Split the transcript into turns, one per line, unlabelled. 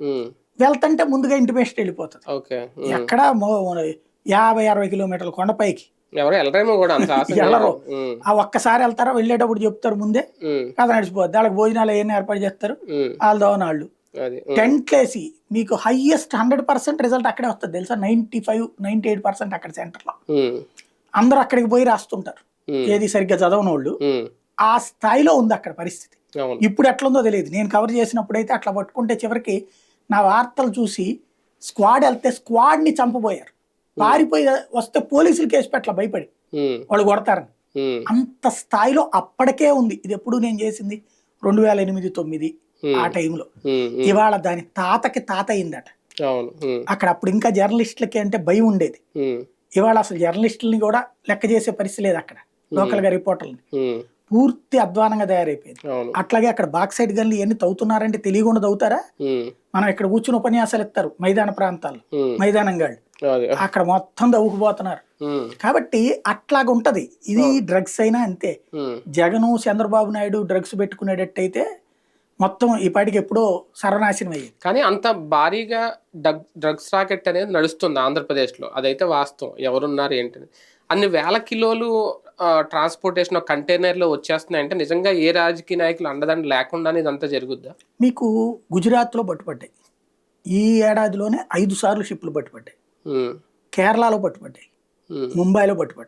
ఉమ్,
వెళ్తుంటే ముందుగా ఇంటిమేషన్ వెళ్ళిపోతుంది.
ఉమ్.
ఎక్కడ యాభై అరవై కిలోమీటర్ల కొండపైకి. వెళ్ళరు.
ఉమ్,
ఆ ఒక్కసారి వెళ్తారా వెళ్ళేటప్పుడు చెప్తారు ముందే. కథ నడిచిపోద్ది. వాళ్ళకి భోజనాలు ఏమైనా ఏర్పాటు చేస్తారు. వాళ్ళ దోవన వాళ్ళు
అది. ఉమ్,
టెంట్ వేసి మీకు హైయెస్ట్ హండ్రెడ్ పర్సెంట్ రిజల్ట్ అక్కడే వస్తుంది. తెలుసా? Ninety five ninety eight percent అక్కడ సెంటర్లో.
ఉమ్,
అందరూ అక్కడికి పోయి రాస్తుంటారు. ఏది సరిగ్గా చదవని వాళ్ళు ఆ స్థాయిలో ఉంది అక్కడ పరిస్థితి. ఇప్పుడు ఎట్లుందో తెలియదు. నేను కవర్ చేసినప్పుడు అయితే అట్లా పట్టుకుంటే చివరికి నా వార్తలు చూసి స్క్వాడ్ వెళ్తే స్క్వాడ్ని చంపబోయారు. పారిపోయి వస్తే పోలీసులు కేసు పెట్టల భయపడి. వాళ్ళు కొడతారని. అంత స్థాయిలో అప్పటికే ఉంది. ఇది ఎప్పుడు నేను చేసింది? రెండు వేల ఎనిమిది తొమ్మిది. ఆ టైంలో. ఇవాళ దాని తాతకి తాత అయిందట. అక్కడ అప్పుడు ఇంకా జర్నలిస్టులకి అంటే భయం ఉండేది. ఇవాళ అసలు జర్నలిస్టులని కూడా లెక్క చేసే పరిస్థితి లేదు అక్కడ. లోకల్గా రిపోర్టర్లని.
ఉమ్,
పూర్తి అధ్వానంగా తయారైపోయింది. అట్లాగే అక్కడ బాక్ సైడ్ గన్లు ఇవన్నీ తవ్వుతున్నారంటే తెలియకుండా తవ్వుతారా? మనం ఇక్కడ కూర్చుని ఉపన్యాసాలు ఇస్తారు మైదాన ప్రాంతాల్లో
ఉమ్,
మైదానం గాళ్ళు. అక్కడ మొత్తం తవ్వుకుపోతున్నారు.
ఉమ్,
కాబట్టి అట్లాగ ఉంటది ఇది డ్రగ్స్ అయినా అంతే. జగను చంద్రబాబు నాయుడు డ్రగ్స్ పెట్టుకునేటట్టయితే మొత్తం ఈ పాటికి ఎప్పుడో సర్వనాశనం అయ్యేది.
కానీ అంత భారీగా డ్రగ్ డ్రగ్స్ రాకెట్ అనేది నడుస్తుంది ఆంధ్రప్రదేశ్లో. అదైతే వాస్తవం. ఎవరున్నారు ఏంటని అన్ని వేల కిలోలు ట్రాన్స్పోర్టేషన్ కంటైనర్లో వచ్చేస్తున్నాయంటే నిజంగా ఏ రాజకీయ నాయకులు అండదండ లేకుండానే ఇదంతా జరుగుద్దా?
మీకు గుజరాత్లో పట్టుపడ్డాయి ఈ ఏడాదిలోనే ఐదు సార్లు షిప్లు పట్టుపడ్డాయి
ఉమ్,
కేరళలో పట్టుపడ్డాయి
ఉమ్,
ముంబైలో పట్టుపడ్డాయి